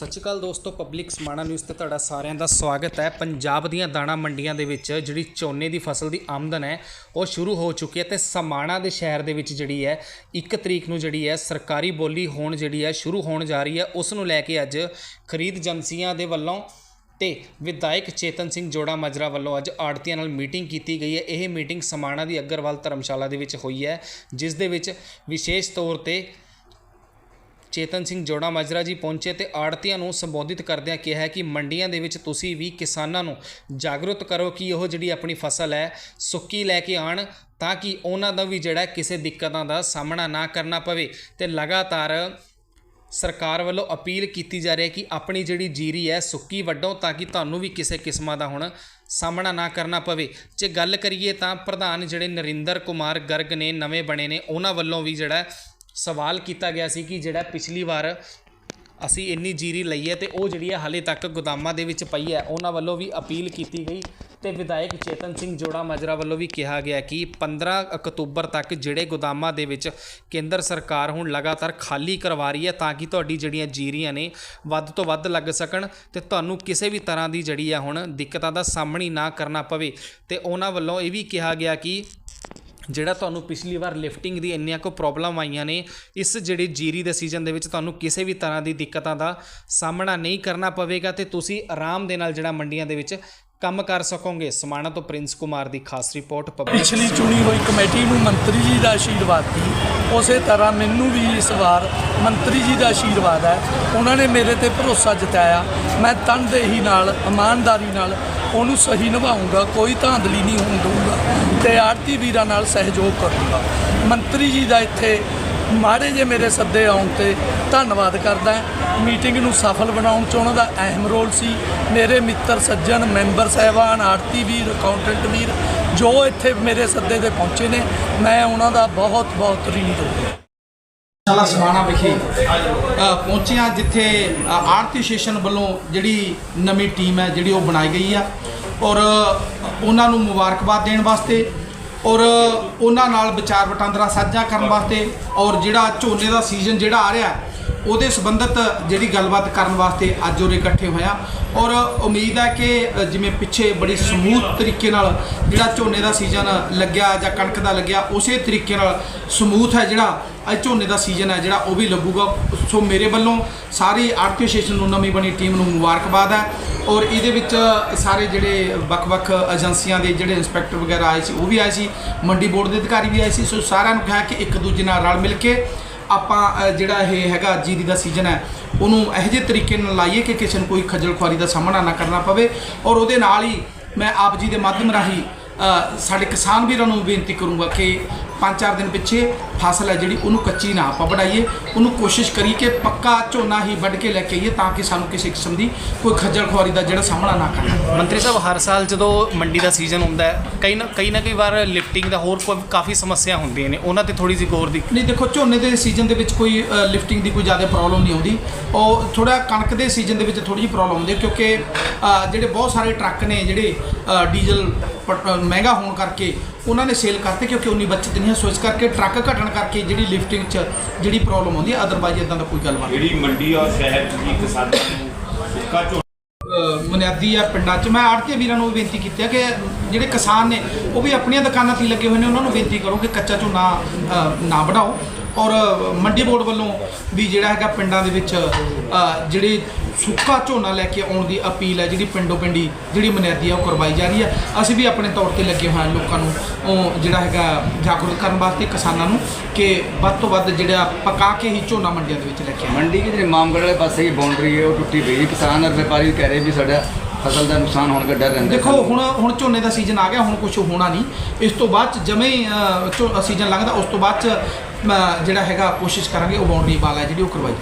ਸਤਿ ਸ਼੍ਰੀ ਅਕਾਲ ਦੋਸਤੋ public Samana news ਤੇ ਤੁਹਾਡਾ ਸਾਰਿਆਂ ਦਾ ਸਵਾਗਤ ਹੈ। ਪੰਜਾਬ ਦੀਆਂ ਦਾਣਾ ਮੰਡੀਆਂ ਦੇ ਵਿੱਚ ਜਿਹੜੀ ਝੋਨੇ ਦੀ ਫਸਲ ਦੀ ਆਮਦਨ ਹੈ, ਉਹ ਸ਼ੁਰੂ ਹੋ ਚੁੱਕੀ ਹੈ ਤੇ ਸਮਾਣਾ ਦੇ ਸ਼ਹਿਰ ਦੇ ਵਿੱਚ ਜਿਹੜੀ ਹੈ 1 ਤਰੀਕ ਨੂੰ ਜਿਹੜੀ ਹੈ, ਸਰਕਾਰੀ ਬੋਲੀ ਹੋਣ ਜਿਹੜੀ ਹੈ, ਸ਼ੁਰੂ ਹੋਣ ਜਾ ਰਹੀ ਹੈ। ਉਸ ਨੂੰ ਲੈ ਕੇ ਅੱਜ ਖਰੀਦ ਏਜੰਸੀਆਂ ਦੇ ਵੱਲੋਂ ਤੇ ਵਿਧਾਇਕ ਚੇਤਨ ਸਿੰਘ ਜੋੜਾ ਮਜਰਾ ਵੱਲੋਂ ਅੱਜ ਆੜਤੀਆਂ ਨਾਲ ਮੀਟਿੰਗ ਕੀਤੀ ਗਈ ਹੈ। ਇਹ ਮੀਟਿੰਗ ਸਮਾਣਾ ਦੀ ਅਗਰਵਾਲ ਧਰਮਸ਼ਾਲਾ ਦੇ ਵਿੱਚ ਹੋਈ ਹੈ, ਜਿਸ ਦੇ ਵਿੱਚ ਵਿਸ਼ੇਸ਼ ਤੌਰ ਤੇ ਚੇਤਨ ਸਿੰਘ ਜੋੜਾ ਮਾਜਰਾ ਜੀ ਪਹੁੰਚੇ ਤੇ ਆੜਤੀਆਂ ਨੂੰ ਸੰਬੋਧਿਤ ਕਰਦਿਆਂ ਕਿਹਾ ਕਿ ਮੰਡੀਆਂ ਦੇ ਵਿੱਚ ਤੁਸੀਂ ਵੀ ਕਿਸਾਨਾਂ ਨੂੰ ਜਾਗਰੂਕ ਕਰੋ ਕਿ ਉਹ ਜਿਹੜੀ ਆਪਣੀ ਫਸਲ ਹੈ, ਸੁੱਕੀ ਲੈ ਕੇ ਆਣ ਤਾਂ ਕਿ ਉਹਨਾਂ ਦਾ ਵੀ ਜਿਹੜਾ ਕਿਸੇ ਦਿੱਕਤਾਂ ਦਾ ਸਾਹਮਣਾ ਨਾ ਕਰਨਾ ਪਵੇ। ਤੇ ਲਗਾਤਾਰ ਸਰਕਾਰ ਵੱਲੋਂ ਅਪੀਲ ਕੀਤੀ ਜਾ ਰਹੀ ਹੈ ਕਿ ਆਪਣੀ ਜਿਹੜੀ ਜੀਰੀ ਹੈ, ਸੁੱਕੀ ਵੱਢੋ ਤਾਂ ਕਿ ਤੁਹਾਨੂੰ ਵੀ ਕਿਸੇ ਕਿਸਮਾਂ ਦਾ ਹੁਣ ਸਾਹਮਣਾ ਨਾ ਕਰਨਾ ਪਵੇ। ਜੇ ਗੱਲ ਕਰੀਏ ਤਾਂ ਪ੍ਰਧਾਨ ਜਿਹੜੇ ਨਰਿੰਦਰ ਕੁਮਾਰ ਗਰਗ ਨੇ, ਨਵੇਂ ਬਣੇ ਨੇ, ਉਹਨਾਂ ਵੱਲੋਂ ਵੀ ਜਿਹੜਾ ਸਵਾਲ ਕੀਤਾ ਗਿਆ ਸੀ ਕਿ ਜਿਹੜਾ ਪਿਛਲੀ ਵਾਰ ਅਸੀਂ ਇੰਨੀ ਜੀਰੀ ਲਈ ਹੈ ਤੇ ਉਹ ਜਿਹੜੀ ਹੈ ਹਾਲੇ ਤੱਕ ਗੋਦਾਮਾਂ ਦੇ ਵਿੱਚ ਪਈ ਹੈ, ਉਹਨਾਂ ਵੱਲੋਂ ਵੀ ਅਪੀਲ ਕੀਤੀ ਗਈ ਤੇ ਵਿਧਾਇਕ ਚੇਤਨ ਸਿੰਘ ਜੋੜਾ ਮਾਜਰਾ ਵੱਲੋਂ ਵੀ ਕਿਹਾ ਗਿਆ ਕਿ 15 ਅਕਤੂਬਰ ਤੱਕ ਜਿਹੜੇ ਗੋਦਾਮਾਂ ਦੇ ਵਿੱਚ ਕੇਂਦਰ ਸਰਕਾਰ ਹੁਣ ਲਗਾਤਾਰ ਖਾਲੀ ਕਰਵਾ ਰਹੀ ਹੈ ਤਾਂ ਕਿ ਤੁਹਾਡੀ ਜਿਹੜੀਆਂ ਜੀਰੀਆਂ ਨੇ ਵੱਧ ਤੋਂ ਵੱਧ ਲੱਗ ਸਕਣ ਤੇ ਤੁਹਾਨੂੰ ਕਿਸੇ ਵੀ ਤਰ੍ਹਾਂ ਦੀ ਜਿਹੜੀ ਹੈ ਹੁਣ ਦਿੱਕਤਾਂ ਦਾ ਸਾਹਮਣਾ ਨਾ ਕਰਨਾ ਪਵੇ। ਤੇ ਉਹਨਾਂ ਵੱਲੋਂ ਇਹ ਵੀ ਕਿਹਾ ਗਿਆ ਕਿ ਜਿਹੜਾ ਤੁਹਾਨੂੰ ਪਿਛਲੀ ਵਾਰ ਲਿਫਟਿੰਗ ਦੀ ਇੰਨੀਆਂ ਕੋ ਪ੍ਰੋਬਲਮ ਆਈਆਂ ਨੇ, ਇਸ ਜਿਹੜੀ ਜੀਰੀ ਦੇ ਸੀਜ਼ਨ ਦੇ ਵਿੱਚ ਤੁਹਾਨੂੰ ਕਿਸੇ ਵੀ ਤਰ੍ਹਾਂ ਦੀ ਦਿੱਕਤਾਂ ਦਾ ਸਾਹਮਣਾ ਨਹੀਂ ਕਰਨਾ ਪਵੇਗਾ ਤੇ ਤੁਸੀਂ ਆਰਾਮ ਦੇ ਨਾਲ ਜਿਹੜਾ ਮੰਡੀਆਂ ਦੇ ਵਿੱਚ ਕੰਮ ਕਰ ਸਕੋਗੇ? ਸਮਾਣਾ ਤੋਂ ਪ੍ਰਿੰਸ ਕੁਮਾਰ ਦੀ ਖਾਸ ਰਿਪੋਰਟ ਪਿਛਲੀ ਚੁਣੀ ਹੋਈ ਕਮੇਟੀ ਨੂੰ ਮੰਤਰੀ ਜੀ ਦਾ ਆਸ਼ੀਰਵਾਦ ਸੀ ਉਸੇ ਤਰ੍ਹਾਂ ਮੈਨੂੰ ਵੀ ਇਸ ਵਾਰ ਮੰਤਰੀ ਜੀ ਦਾ ਆਸ਼ੀਰਵਾਦ ਹੈ। ਉਹਨਾਂ ਨੇ ਮੇਰੇ ਤੇ ਭਰੋਸਾ ਜਤਾਇਆ। ਮੈਂ ਤਨਦੇਹੀ ਨਾਲ, ਇਮਾਨਦਾਰੀ ਨਾਲ ਉਹਨੂੰ ਸਹੀ ਨਿਭਾਉਂਗਾ ਕੋਈ ਧਾਂਦਲੀ ਨਹੀਂ ਹੋਣ ਦਊਂਗਾ ਤੇ ਆਰਤੀ ਵੀਰਾਂ ਨਾਲ ਸਹਿਯੋਗ ਕਰੂੰਗਾ। ਮੰਤਰੀ ਜੀ ਦਾ ਇੱਥੇ ਮਾੜੇ ਜੇ ਮੇਰੇ ਸੱਦੇ ਆਉਣ ਤੇ ਧੰਨਵਾਦ ਕਰਦਾ ਮੀਟਿੰਗ ਨੂੰ ਸਫਲ ਬਣਾਉਣ ਚ ਉਹਨਾਂ ਦਾ ਅਹਿਮ ਰੋਲ ਸੀ। ਮੇਰੇ ਮਿੱਤਰ ਸੱਜਣ ਮੈਂਬਰ ਸਾਹਿਬਾਨ ਆੜਤੀ ਵੀਰ ਅਕਾਊਂਟੈਂਟ ਵੀਰ ਜੋ ਇੱਥੇ ਮੇਰੇ ਸੱਦੇ ਤੇ ਪਹੁੰਚੇ ਨੇ ਮੈਂ ਉਹਨਾਂ ਦਾ ਬਹੁਤ ਬਹੁਤ ঋਣੀ ਹਾਂ ਸ਼ਾਲਾ ਸਮਾਣਾ ਵਿਖੇ ਪਹੁੰਚਿਆ ਜਿੱਥੇ ਅ, ਆਰਤੀ ਸਟੇਸ਼ਨ ਵੱਲੋਂ ਜਿਹੜੀ ਨਵੀਂ ਟੀਮ ਹੈ ਜਿਹੜੀ ਉਹ ਬਣਾਈ ਗਈ ਆ। ਔਰ ਉਹਨਾਂ ਨੂੰ ਮੁਬਾਰਕਬਾਦ ਦੇਣ ਵਾਸਤੇ ਔਰ ਉਹਨਾਂ ਨਾਲ ਵਿਚਾਰ ਵਟਾਂਦਰਾ ਸਾਂਝਾ ਕਰਨ ਵਾਸਤੇ ਔਰ ਜਿਹੜਾ ਝੋਨੇ ਦਾ ਸੀਜ਼ਨ ਜਿਹੜਾ ਆ ਰਿਹਾ ਉਹਦੇ ਸੰਬੰਧਤ ਜਿਹੜੀ ਗੱਲਬਾਤ ਕਰਨ ਵਾਸਤੇ ਅੱਜ ਉਰੇ ਇਕੱਠੇ ਹੋਇਆ। ਔਰ ਉਮੀਦ ਹੈ ਕਿ ਜਿਵੇਂ ਪਿੱਛੇ ਬੜੀ ਸਮੂਥ ਤਰੀਕੇ ਨਾਲ ਜਿਹੜਾ ਝੋਨੇ ਦਾ ਸੀਜ਼ਨ ਲੱਗਿਆ ਜਾਂ ਕਣਕ ਦਾ ਲੱਗਿਆ, ਉਸੇ ਤਰੀਕੇ ਨਾਲ ਸਮੂਥ ਹੈ ਜਿਹੜਾ ਅੱਜ ਝੋਨੇ ਦਾ ਸੀਜ਼ਨ ਹੈ ਜਿਹੜਾ ਉਹ ਵੀ ਲੱਗੂਗਾ। ਸੋ ਮੇਰੇ ਵੱਲੋਂ ਸਾਰੀ ਆਰਤੀ ਸਟੇਸ਼ਨ ਨੂੰ ਨਵੀਂ ਬਣੀ ਟੀਮ ਨੂੰ ਮੁਬਾਰਕਬਾਦ ਹੈ। ਔਰ ਇਹਦੇ ਵਿੱਚ ਸਾਰੇ ਜਿਹੜੇ ਵੱਖ-ਵੱਖ ਏਜੰਸੀਆਂ ਦੇ ਜਿਹੜੇ ਇੰਸਪੈਕਟਰ ਵਗੈਰਾ ਆਏ ਸੀ, ਉਹ ਵੀ ਆਏ ਸੀ, ਮੰਡੀ ਬੋਰਡ ਦੇ ਅਧਿਕਾਰੀ ਵੀ ਆਏ ਸੀ। ਸੋ ਸਾਰਿਆਂ ਨੂੰ ਕਿਹਾ ਕਿ ਇੱਕ ਦੂਜੇ ਨਾਲ ਰਲ ਮਿਲ ਕੇ ਆਪਾਂ ਜਿਹੜਾ ਇਹ ਹੈਗਾ ਜੀਰੀ ਦਾ ਸੀਜ਼ਨ ਹੈ, ਉਹਨੂੰ ਇਹੋ ਜਿਹੇ ਤਰੀਕੇ ਨਾਲ ਲਾਈਏ ਕਿ ਕਿਸੇ ਨੂੰ ਕੋਈ ਖੱਜਲ ਖੁਆਰੀ ਦਾ ਸਾਹਮਣਾ ਨਾ ਕਰਨਾ ਪਵੇ। ਔਰ ਉਹਦੇ ਨਾਲ ਹੀ ਮੈਂ ਆਪ ਜੀ ਦੇ ਮਾਧਿਅਮ ਰਾਹੀਂ ਸਾਡੇ ਕਿਸਾਨ ਵੀਰਾਂ ਨੂੰ ਬੇਨਤੀ ਕਰੂੰਗਾ ਕਿ ਪੰਜ ਚਾਰ ਦਿਨ ਪਿੱਛੇ ਫਸਲ ਹੈ ਜਿਹੜੀ ਉਹਨੂੰ ਕੱਚੀ ਨਾ ਆਪਾਂ ਵਢਾਈਏ। ਉਹਨੂੰ ਕੋਸ਼ਿਸ਼ ਕਰੀ ਕਿ ਪੱਕਾ ਝੋਨਾ ਹੀ ਵੱਢ ਕੇ ਲੈ ਕੇ ਆਈਏ ਤਾਂ ਕਿ ਸਾਨੂੰ ਕਿਸੇ ਕਿਸਮ ਦੀ ਕੋਈ ਖੱਜਲ ਖੁਆਰੀ ਦਾ ਜਿਹੜਾ ਸਾਹਮਣਾ ਨਾ ਕਰਨਾ। ਮੰਤਰੀ ਸਾਹਿਬ ਹਰ ਸਾਲ ਜਦੋਂ ਮੰਡੀ ਦਾ ਸੀਜ਼ਨ ਹੁੰਦਾ ਹੈ ਕਈ ਨਾ ਕਈ ਨਾ ਕਈ ਵਾਰ ਲਿਫਟਿੰਗ ਦਾ ਹੋਰ ਕੋਈ ਕਾਫੀ ਸਮੱਸਿਆ ਹੁੰਦੀਆਂ ਨੇ। ਉਹਨਾਂ ਤੇ ਥੋੜੀ ਜਿਹੀ ਗੌਰ ਦੀ। ਨਹੀਂ ਦੇਖੋ ਝੋਨੇ ਦੇ ਸੀਜ਼ਨ ਦੇ ਵਿੱਚ ਕੋਈ ਲਿਫਟਿੰਗ ਦੀ ਕੋਈ ਜ਼ਿਆਦਾ ਪ੍ਰੋਬਲਮ ਨਹੀਂ ਆਉਂਦੀ। ਉਹ ਥੋੜਾ ਕਣਕ ਦੇ ਸੀਜ਼ਨ ਦੇ ਵਿੱਚ ਥੋੜੀ ਜਿਹੀ ਪ੍ਰੋਬਲਮ ਆਉਂਦੀ ਹੈ ਕਿਉਂਕਿ ਜਿਹੜੇ ਬਹੁਤ ਸਾਰੇ ਟਰੱਕ ਨੇ ਜਿਹੜੇ ਡੀਜ਼ਲ ਮਹਿੰਗਾ ਹੋਣ ਕਰਕੇ ਉਹਨਾਂ ਨੇ ਸੇਲ ਕਰਤੇ ਕਿਉਂਕਿ ਉਨੀ ਬਚਤ ਨਹੀਂ ਹੈ ਸੋ ਇਸ ਕਰਕੇ ਟਰੱਕ ਘਟਣ ਕਰਕੇ ਜਿਹੜੀ ਲਿਫਟਿੰਗ 'ਚ ਜਿਹੜੀ ਪ੍ਰੋਬਲਮ ਆਉਂਦੀ ਹੈ ਅਦਰਵਾਈਜ਼ ਇਦਾਂ ਦਾ ਕੋਈ ਗੱਲਬਾਤ ਨਹੀਂ ਜਿਹੜੀ ਮੰਡੀ ਔਰ ਸ਼ਹਿਰ ਜੀ ਕਿਸਾਨਾਂ ਨੂੰ ਸੁੱਕਾ ਝੋਨਾ ਬੁਨਿਆਦੀ ਆ ਪਿੰਡਾਂ 'ਚ ਮੈਂ ਆੜਤੀ ਵੀਰਾਂ ਨੂੰ ਵੀ ਬੇਨਤੀ ਕੀਤੀ ਹੈ ਕਿ ਜਿਹੜੇ ਕਿਸਾਨ ਨੇ ਉਹ ਵੀ ਆਪਣੀਆਂ ਦੁਕਾਨਾਂ ਤੇ ਹੀ ਲੱਗੇ ਹੋਏ ਨੇ ਉਹਨਾਂ ਨੂੰ ਬੇਨਤੀ ਕਰੋ ਕਿ ਕੱਚਾ ਝੋਨਾ ਨਾ ਵਢਾਓ ਔਰ ਮੰਡੀ ਬੋਰਡ ਵੱਲੋਂ ਵੀ ਜਿਹੜਾ ਹੈਗਾ ਪਿੰਡਾਂ ਦੇ ਵਿੱਚ ਅ, ਜਿਹੜੇ ਸੁੱਕਾ ਝੋਨਾ ਲੈ ਕੇ ਆਉਣ ਦੀ ਅਪੀਲ ਹੈ ਜਿਹੜੀ ਪਿੰਡੋ ਪਿੰਡੀ ਜਿਹੜੀ ਬੁਨਿਆਦੀ ਆ ਉਹ ਕਰਵਾਈ ਜਾ ਰਹੀ ਹੈ। ਅਸੀਂ ਵੀ ਆਪਣੇ ਤੌਰ ਤੇ ਲੱਗੇ ਹੋਏ ਹਾਂ ਲੋਕਾਂ ਨੂੰ ਉਹ ਜਿਹੜਾ ਹੈਗਾ ਜਾਗਰੂਕ ਕਰਨ ਵਾਸਤੇ ਕਿਸਾਨਾਂ ਨੂੰ ਕਿ ਵੱਧ ਤੋਂ ਵੱਧ ਜਿਹੜਾ ਪਕਾ ਕੇ ਹੀ ਝੋਨਾ ਮੰਡੀਆਂ ਦੇ ਵਿੱਚ ਲੈ ਕੇ ਆਉਣ ਮੰਡੀ ਦੀ ਜਿਹੜੀ ਮਾਮਗੜ ਵਾਲੇ ਪਾਸੇ ਦੀ ਬਾਉਂਡਰੀ ਹੈ ਉਹ ਟੁੱਟੀ ਪਈ ਹੈ। ਕਿਸਾਨ ਔਰ ਵਪਾਰੀ ਕਹਿ ਰਹੇ ਵੀ ਸਾਡਾ ਫਸਲ ਦਾ ਨੁਕਸਾਨ ਹੋਣ ਦਾ ਡਰ ਰਹਿੰਦਾ ਦੇਖੋ ਹੁਣ ਹੁਣ ਝੋਨੇ ਦਾ ਸੀਜ਼ਨ ਆ ਗਿਆ ਹੁਣ ਕੁਝ ਹੋਣਾ ਨਹੀਂ। ਇਸ ਤੋਂ ਬਾਅਦ ਚ ਜਮੇ ਸੀਜ਼ਨ ਲੰਘਦਾ ਉਸ ਤੋਂ ਬਾਅਦ ਚ ਜਿਹੜਾ ਹੈਗਾ ਕੋਸ਼ਿਸ਼ ਕਰਾਂਗੇ ਉਹ ਬਾਉਂਡਰੀ ਵਾਲ ਹੈ ਜਿਹੜੀ ਉਹ ਕਰਵਾਈ।